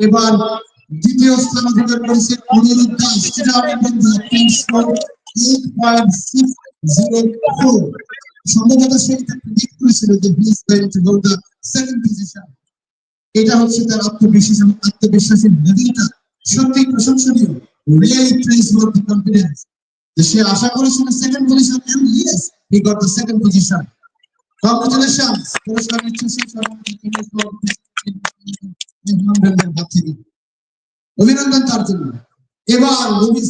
এবার দ্বিতীয় স্থান অধিকার করেছে এটা হচ্ছে তার আত্মবিশ্বাস এবং আত্মবিশ্বাসের লেভেলটা সত্যি প্রশংসনীয়। সে আশা করেছিল second position second position congratulations পুরস্কার নিচ্ছে অভিনন্দন তার জন্য। এবার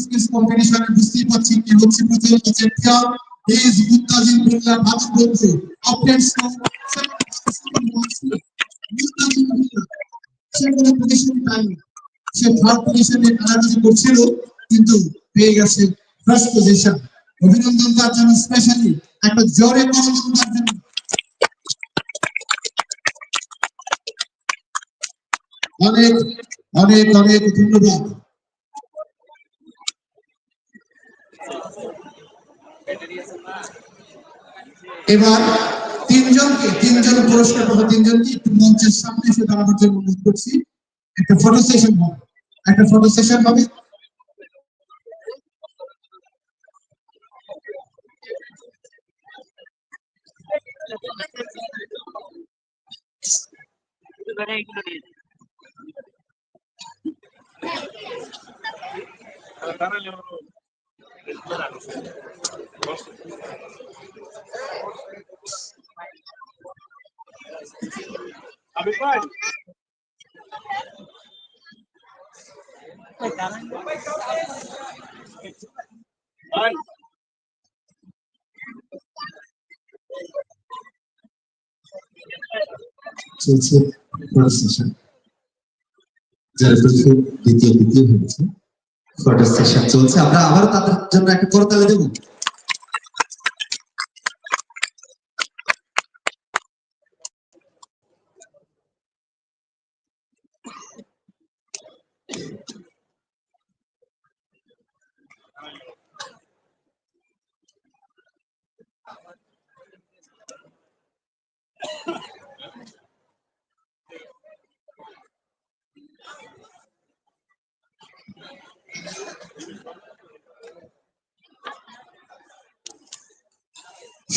স্কিলস কম্পিটিশনে বুঝতেই পারছি কি হচ্ছে বিল্লাহ বন্ধু সে থার্ড পজিশনে করছিল, কিন্তু পেয়ে গেছে ফার্স্ট পজিশন অভিনন্দন তার জন্য স্পেশালি একটা জোরে তার জন্য। অনেক অনেক অনেক ধন্যবাদ। এবার তিনজনকে, তিনজন পুরস্কার পাবো তিনজনকে একটু মঞ্চের সামনে এসে দাঁড়ানোর জন্য অনুরোধ করছি। একটা ফটো সেশন হবে। একটা ফটো সেশন হবে। আমি ভাই ভাই চলছে ফটো সেশন যারা প্রথম দ্বিতীয় দ্বিতীয় হয়েছে ফটো সেশন চলছে, আমরা আবার তাদের জন্য একটা করতালি দেবো।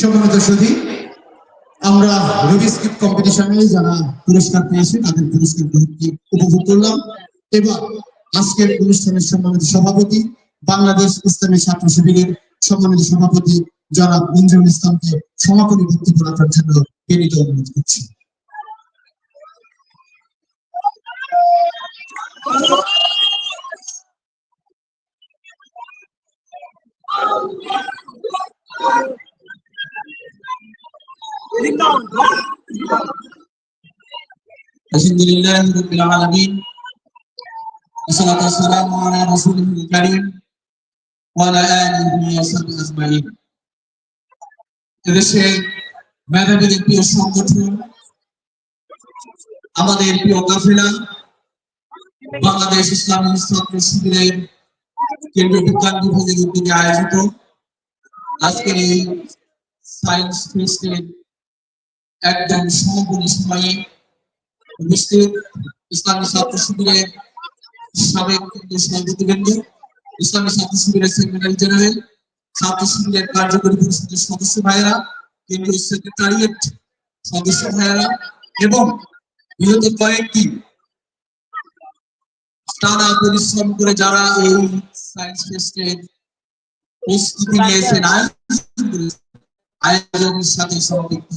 সম্মানিত সুধী আমরা রুবিস কিপ কম্পিটিশনে যারা পুরস্কার পেয়েছে, তাদের পুরস্কার উপভোগ করলাম। এবার আজকের অনুষ্ঠানের সম্মানিত সভাপতি, বাংলাদেশ ইসলামী ছাত্র শিবিরের সম্মানিত সভাপতি জনাব মঞ্জুরুল ইসলামকে সমাপনী বক্তব্য রাখার জন্য বিনীত অনুরোধ করছি। الحمد لله رب العالمين والصلاة والسلام على رسوله الكريم وعلى آله وصحبه أجمعين এদেশের মেধাবীদের প্রিয় সংগঠন আমাদের প্রিয় কাফেলা বাংলাদেশ ইসলামী ছাত্র শিবিরের কেন্দ্রীয় বিজ্ঞান বিভাগের উদ্যোগে আয়োজিত আজকের এই সায়েন্স ফেস্টের একদম সমাপনী সময়ে উপস্থিত ইসলামী ছাত্র শিবিরের সাবেক কেন্দ্রীয় সভাপতিবৃন্দ ইসলামী ছাত্র শিবিরের সেক্রেটারি জেনারেল ছাত্র শিবিরের কার্যকরী পরিষদের সদস্য ভাইয়েরা কেন্দ্রীয় সেক্রেটারিয়েট সদস্য ভাইয়েরা এবং বিগত কয়েকটি টানা পরিশ্রম করে যারা এই সায়েন্স ফেস্টের প্রস্তুতি নিয়েছেন আয়োজন করেছেন, আয়োজনের সাথে সম্পৃক্ত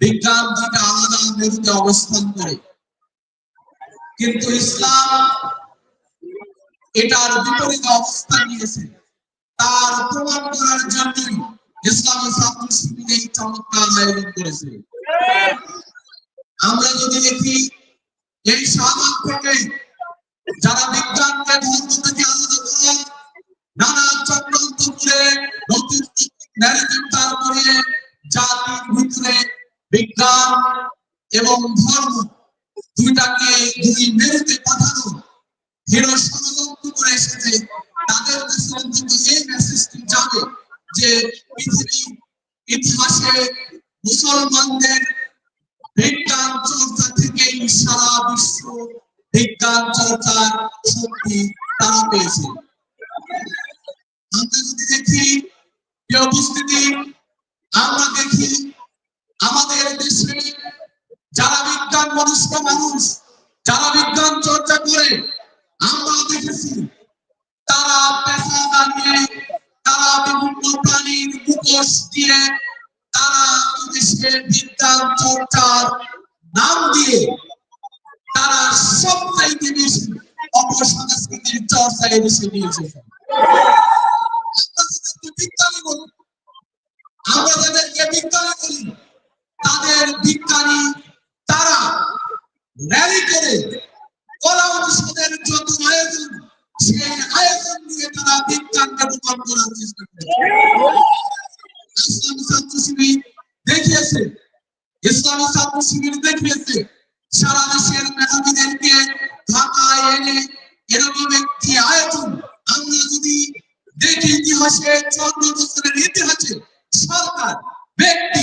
বিজ্ঞান দুটা আলাদা মেরুতে অবস্থান করে। কিন্তু ইসলাম এটার বিপরীত অবস্থান নিয়েছে। তার প্রমাণ করার জন্যই ইসলামী ছাত্র এই চমৎকার আয়োজন করেছে। আমরা যদি দেখি, এই শাহবাগ থেকে যারা বিজ্ঞানকে ধর্ম থেকে আলাদা করে, নানা চক্রান্ত করে নতুন ন্যারেটিভ দাঁড় করিয়ে জাতির ভিতরে বিজ্ঞান এবং ধর্ম দুইটাকে দুই মেরুতে পাঠানো হিরো ষড়যন্ত্র করে এসেছে। তাদের কাছে অন্তত এই মেসেজটি যাবে যে পৃথিবী ইতিহাসে মুসলমানদের বিজ্ঞান চর্চা থেকেই সারা বিশ্ব বিজ্ঞান চর্চার শক্তি তারা পেয়েছে। আমরা যদি দেখি উপস্থিতি আমরা দেখি আমাদের দেশে যারা বিজ্ঞান মনস্ক মানুষ, যারা বিজ্ঞান চর্চা করে, আমরা দেখেছি তারা পেশা দাঁড়িয়ে তারা বিভিন্ন প্রাণীর মুখোশ দিয়ে তারা দেশের বিজ্ঞান চর্চার নাম দিয়ে তারা সবচাইতে বেশি অপসংস্কৃতির চর্চায় বেশি নিয়ে এসেছে বিজ্ঞানী বলি, আমরা যাদেরকে বিজ্ঞানী বলি তাদের বিজ্ঞানী তারা র্যালি করে আয়োজন, সেই আয়োজন নিয়ে তারা করার চেষ্টা দেখিয়েছে, ইসলামী দেখিয়েছে, সারা দেশের মেধাবীদেরকে ঢাকায় এনে এরকম একটি আয়োজন আমরা যদি দেখি ইতিহাসে চন্দ্র বছরের ইতিহাসে সরকার, ব্যক্তি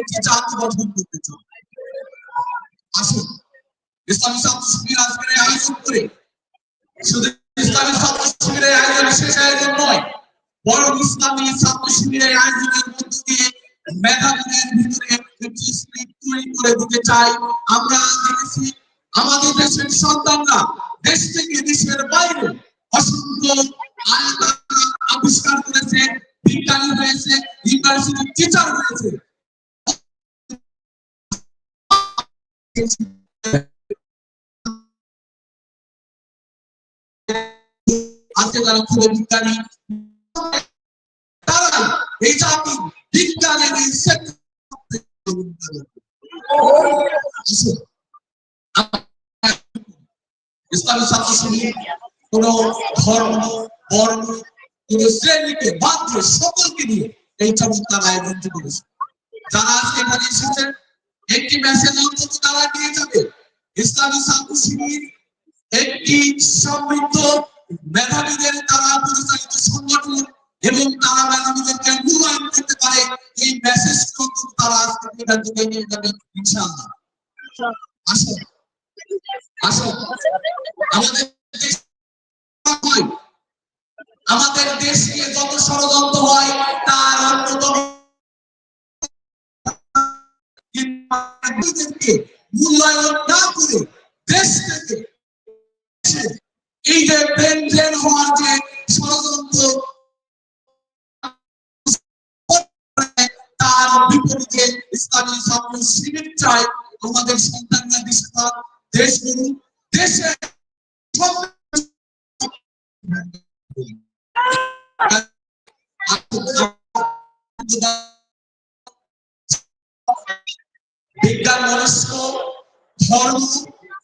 একটি জাতি গঠন করতে চায় আসুন। ইসলামী ছাত্র শিবির আজকের আয়োজন করে, শুধু ইসলামী ছাত্র শিবিরের আয়োজন শেষ আয়োজন নয়, বরং ইসলামী ছাত্র শিবিরের আয়োজনের মধ্য দিয়ে মেধাবীদের ভিতরে একটি স্পিরিট তৈরি করে দিতে চাই। আমরা দেখেছি আমাদের দেশের সন্তানরা দেশ থেকে দেশের বাইরে অসংখ্য আবিষ্কার করেছে, বিজ্ঞানী হয়েছে ইউনিভার্সিটি টিচার হয়েছে আজকে যারা খুবই বিজ্ঞানী তারা এই জাতি বিজ্ঞানের ইসলামী ছাত্র শিবির কোন ধর্ম বর্ণ কোন শ্রেণীকে বাদ সকলকে নিয়ে এই চমৎকার আয়োজন করেছে। যারা আজকে এখানে এসেছেন একটি মেসেজ অন্তত তারা নিয়ে যাবে। ইসলামী ছাত্র শিবির একটি সমৃদ্ধ মেধাবীদের দ্বারা পরিচালিত সংগঠন এবং তারা মেধাবীদেরকে মূল্যায়ন করতে পারে, এই মেসেজ তারা আজকে এখান থেকে নিয়ে যাবে, ইনশাআল্লাহ। আসো। আসো। আমাদের আমাদের দেশ যত ষড়যন্ত্র হয়, তার অন্যতম নিজেদেরকে মূল্যায়ন না করে দেশ থেকে এই যে ব্রেন হওয়ার যে ষড়যন্ত্র, তার বিপরীতে ইসলামী ছাত্র শিবির চায় আমাদের সন্তানরা দেশে দেশ গড়ুক দেশে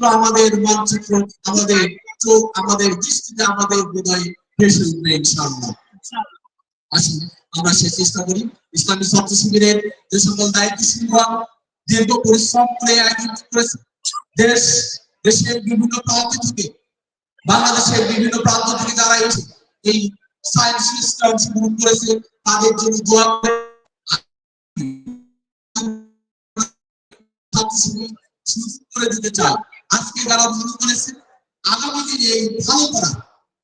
চিত্র আমাদের মানচিত্র আমাদের চোখ, আমাদের দৃষ্টিতে আমাদের হৃদয়ে ভেসে উঠবে ইনশাআল্লাহ। আসুন, আমরা সে চেষ্টা করি। ইসলামী ছাত্র শিবিরের যে সকল দায়িত্বশীলরা দীর্ঘ পরিশ্রম করে করেছে, দেশ, দেশের বিভিন্ন প্রান্ত থেকে, বাংলাদেশের বিভিন্ন প্রান্ত থেকে যারা এসে এই সায়েন্স ফেস্টে অংশগ্রহণ করেছে, তাদের জন্য দোয়া করে। করে দিতে চাই। আজকে যারা ভালো করেছে আগামী এই ভালো করা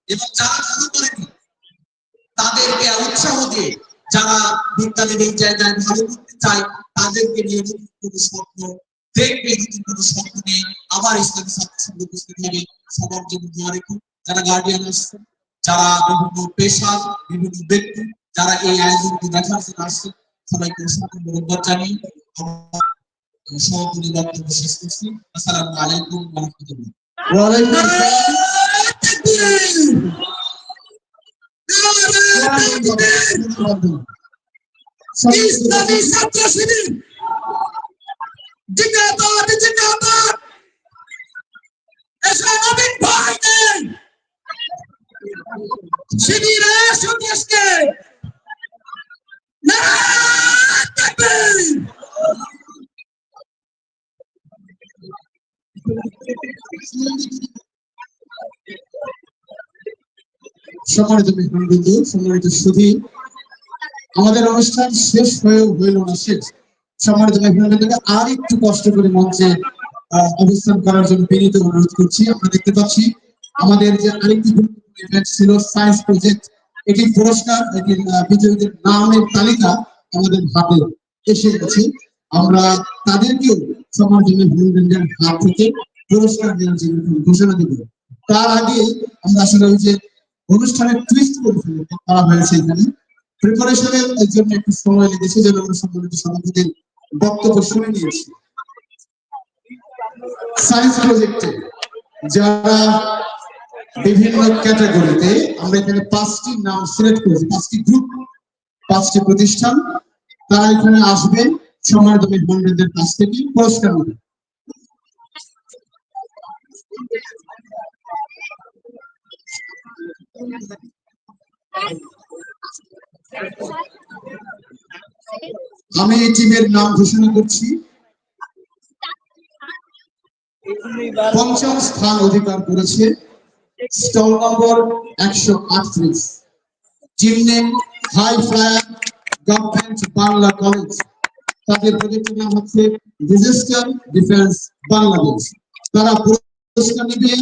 এবং যারা ভালো করেনি, তাদেরকে উৎসাহ দিয়ে যারা বিজ্ঞানের এই জায়গায় ভালো করতে চায়, তাদেরকে নিয়ে কোনো স্বপ্ন, দেখবে নতুন কোনো স্বপ্ন নিয়ে আবার ইসলামী ছাত্র সংঘ উপস্থিত হবে। সবার জন্য দোয়া রেখুন। যারা গার্ডিয়ান আসছে যারা বিভিন্ন পেশা বিভিন্ন ব্যক্তি, যারা এই আয়োজনটি দেখার জন্য আসছে সবাইকে ধন্যবাদ জানিয়ে আমার সভাপতি শেষ করছি। আসসালামু আলাইকুম ওয়া ওয়ালাইকুম ইসলামী ছাত্র শিবির জিন্দাবাদ জিন্দাবাদ এসে নবীন সম্মানিত মেহমানবৃন্দ, সম্মানিত আমাদের অনুষ্ঠান শেষ হয়েও হইল না শেষ। সম্মানিত মেহমানবৃন্দকে আর একটু কষ্ট করে মঞ্চে অবস্থান করার জন্য বিনীত অনুরোধ করছি। আমরা দেখতে পাচ্ছি, আমাদের যে আরেকটি গুরুত্বপূর্ণ ইভেন্ট ছিল সায়েন্স প্রজেক্ট এটি পুরস্কার এটির বিজয়ীদের নামের তালিকা আমাদের হাতে এসে গেছে। আমরা তাদেরকেও মেহমানবৃন্দের হাত থেকে পুরস্কার দেওয়ার জন্য ঘোষণা তার আগে আমরা আসলে ওই যে অনুষ্ঠানের টুইস্ট করে ফেলে করা হয়েছে এখানে। প্রিপারেশনের জন্য একটু সময় লেগেছে আমরা সম্মানিত সভাপতির বক্তব্য শুনে নিয়েছি। সায়েন্স প্রজেক্টে যারা বিভিন্ন ক্যাটাগরিতে আমরা এখানে পাঁচটি নাম সিলেক্ট করেছি, পাঁচটি গ্রুপ পাঁচটি প্রতিষ্ঠান, তারা এখানে আসবেন সম্মানিত মেহমানদের কাছ থেকে পুরস্কার আমি এই টিমের নাম ঘোষণা করছি। পঞ্চম স্থান অধিকার করেছে স্টল নম্বর একশো আটত্রিশ। Team name high flyer government Bangla college. তাদের প্রজেক্টের নাম হচ্ছে ডিজাস্টার ডিফেন্স বাংলাদেশ। তারা পুরস্কার নেবে।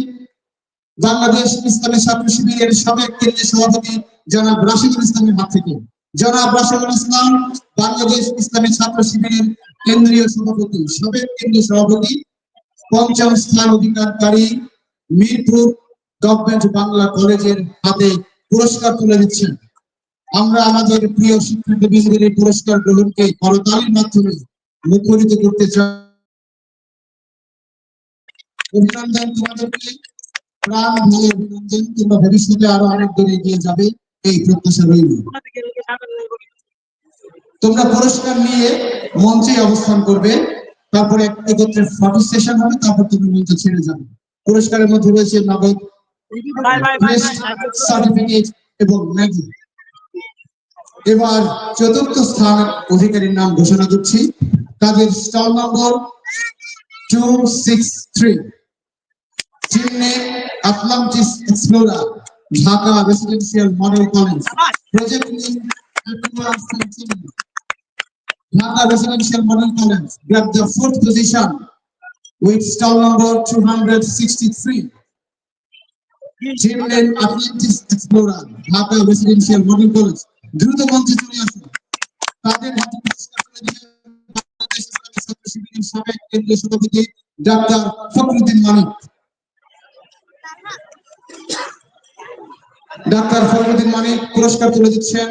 বাংলাদেশ ইসলামী ছাত্র শিবিরের সাবেক কেন্দ্রীয় সভাপতি জনাব রাশিদুল ইসলামের হাত থেকে। জনাব রাশিদুল ইসলাম বাংলাদেশ ইসলামী ছাত্র শিবিরের কেন্দ্রীয় সভাপতি, সাবেক কেন্দ্রীয় সভাপতি পঞ্চম স্থান অধিকারকারী, মিরপুর গভর্নমেন্ট বাংলা কলেজের হাতে পুরস্কার তুলে দিচ্ছেন। আমরা আমাদের প্রিয় শিক্ষার্থী বৃন্দের এই পুরস্কার গ্রহণকে করতালির মাধ্যমে মুখরিত করতে চাই অভিনন্দন তোমাদেরকে প্রাণ ভালো অভিনন্দন তোমরা ভবিষ্যতে আরও অনেক দূর এগিয়ে যাবে এই প্রত্যাশা রইল তোমরা পুরস্কার নিয়ে মঞ্চে অবস্থান করবে তারপরে এক- একত্রে ফটো সেশন হবে তারপর তুমি মঞ্চ ছেড়ে যাবে পুরস্কারের মধ্যে রয়েছে নগদ সার্টিফিকেট এবং ম্যাগি এবার চতুর্থ স্থান অধিকারীর নাম ঘোষণা করছি। তাদের stall number two six three চিমনে Atlantis explorer, Dhaka residential model college Dhaka residential model college great the fourth position with stall number two hundred sixty three চিমনে Atlantis explorer, Dhaka residential model college দ্রুত মঞ্চে চলে আসুন। তাদের হাতে পুরস্কার তুলে দিলেন বাংলাদেশ সাবেক কেন্দ্রীয় সভাপতি ডাক্তার ফখরুদ্দিন মানিক। ডাক্তার ফখরুদ্দিন মানিক পুরস্কার তুলে দিচ্ছেন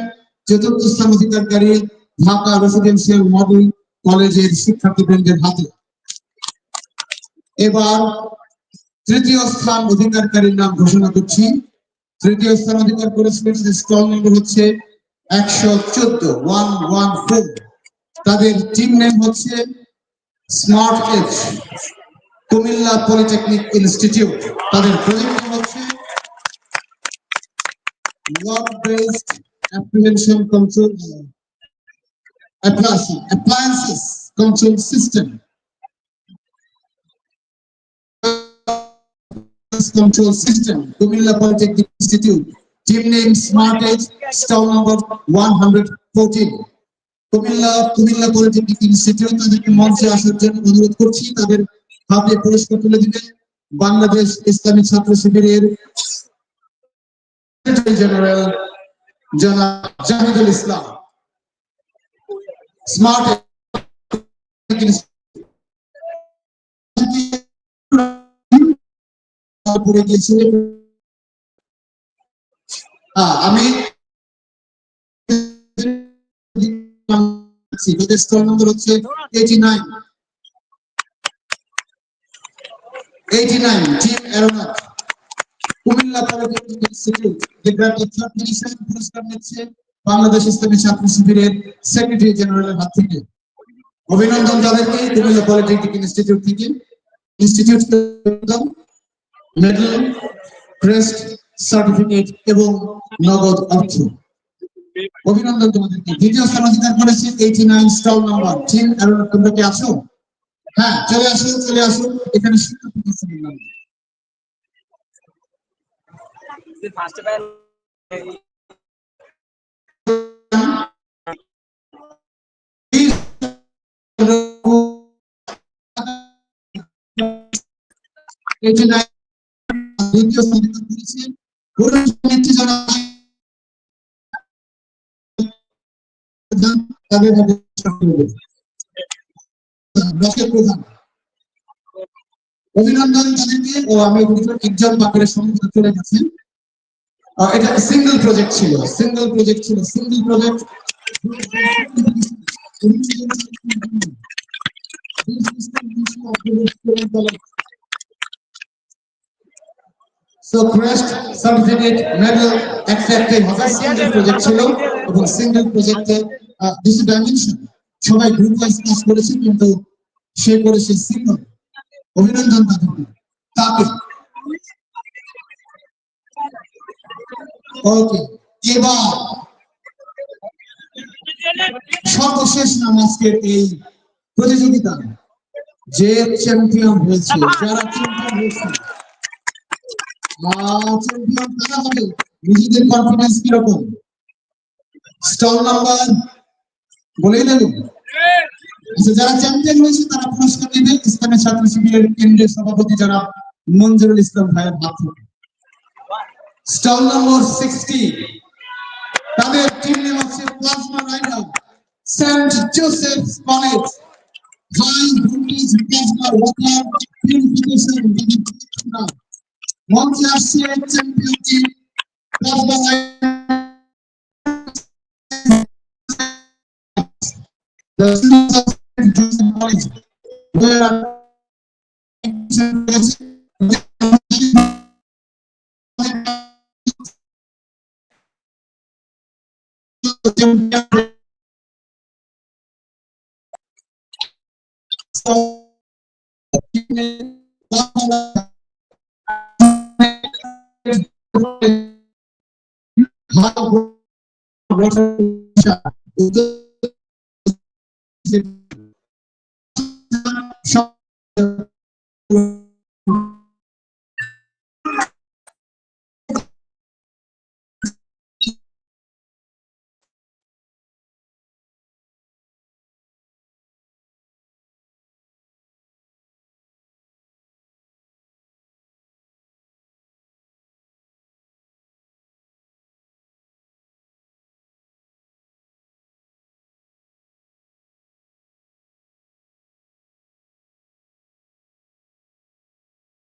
চতুর্থ স্থান অধিকারকারী ঢাকা রেসিডেন্সিয়াল মডেল কলেজের শিক্ষার্থীবৃন্দের হাতে। এবার তৃতীয় স্থান অধিকারকারীর নাম ঘোষণা করছি। তৃতীয় স্থান অধিকার করেছিলেন স্টল নম্বর হচ্ছে একশো চোদ্দ ওয়ান ওয়ান ফোর তাদের টিম নেম হচ্ছে smart edge Comilla polytechnic institute তাদের প্রজেক্ট হচ্ছে work based apprehension control appliance system system Comilla polytechnic institute team name Smart Edge, stall number one hundred fourteen. Comilla Comilla polytechnic institute তাদেরকে মঞ্চে আসার জন্য অনুরোধ করছি তাদের হাতে পুরস্কার তুলে দিবে বাংলাদেশ ইসলামী ছাত্র শিবিরের জেনারেল জনাব ইসলাম স্মার্ট পড়ে গিয়েছে আমি ওদের স্টল নম্বর নাইন এইটি পুরস্কার নিচ্ছে বাংলাদেশ ইসলামী ছাত্র শিবিরের সেক্রেটারি জেনারেলের হাত থেকে। অভিনন্দন তাদেরকে, কুমিল্লা পলিটেকনিক ইনস্টিটিউট থেকে। ইনস্টিটিউট মেডেল ক্রেস্ট সার্টিফিকেট এবং নগদ অর্থ। অভিনন্দন তোমাদেরকে। দ্বিতীয় স্থান অধিকার করেছে eighty nine stall number team aeronaut তোমরা কি আছো? হ্যাঁ চলে আসো চলে আসো এখানে দ্বিতীয় স্থান অধিকার করেছে। পুরুষ নেত্রী তাদের অভিনন্দন তাদেরকে ও আমি একজন বাকের সঙ্গে চলে গেছেন এটা সিঙ্গেল প্রজেক্ট ছিল। সিঙ্গেল প্রজেক্ট ছিল। Single project So crest certificate medal accepted হবে সিঙ্গেল প্রজেক্ট ছিল এবং সিঙ্গেল প্রজেক্টে দিস ডাইমেনশন সবাই গ্রুপ ওয়াইজ কাজ করেছে কিন্তু সে করেছে সিঙ্গেল অভিনন্দন তাদেরকে। তাকে ওকে এবার সর্বশেষ নাম আজকের এই প্রতিযোগিতা। যে চ্যাম্পিয়ন হয়েছে, যারা চ্যাম্পিয়ন হয়েছে। চ্যাম্পিয়ন নিজেদের কনফিডেন্স কীরকম? স্টল নাম্বার বলেই দেবেন যারা চ্যাম্পিয়ন হয়েছে, তারা পুরস্কার নেবে। ইসলামী ছাত্র শিবিরের কেন্দ্রীয় সভাপতি যারা মঞ্জুরুল ইসলাম ভাইয়ের হাত থেকে স্টল নম্বর সিক্সটি তাদের টিম নেম হচ্ছে plasma rider saint Joseph college high voltage plasma water purification মঞ্চে আসছে champion team plasma The students of St. Joseph College were Russia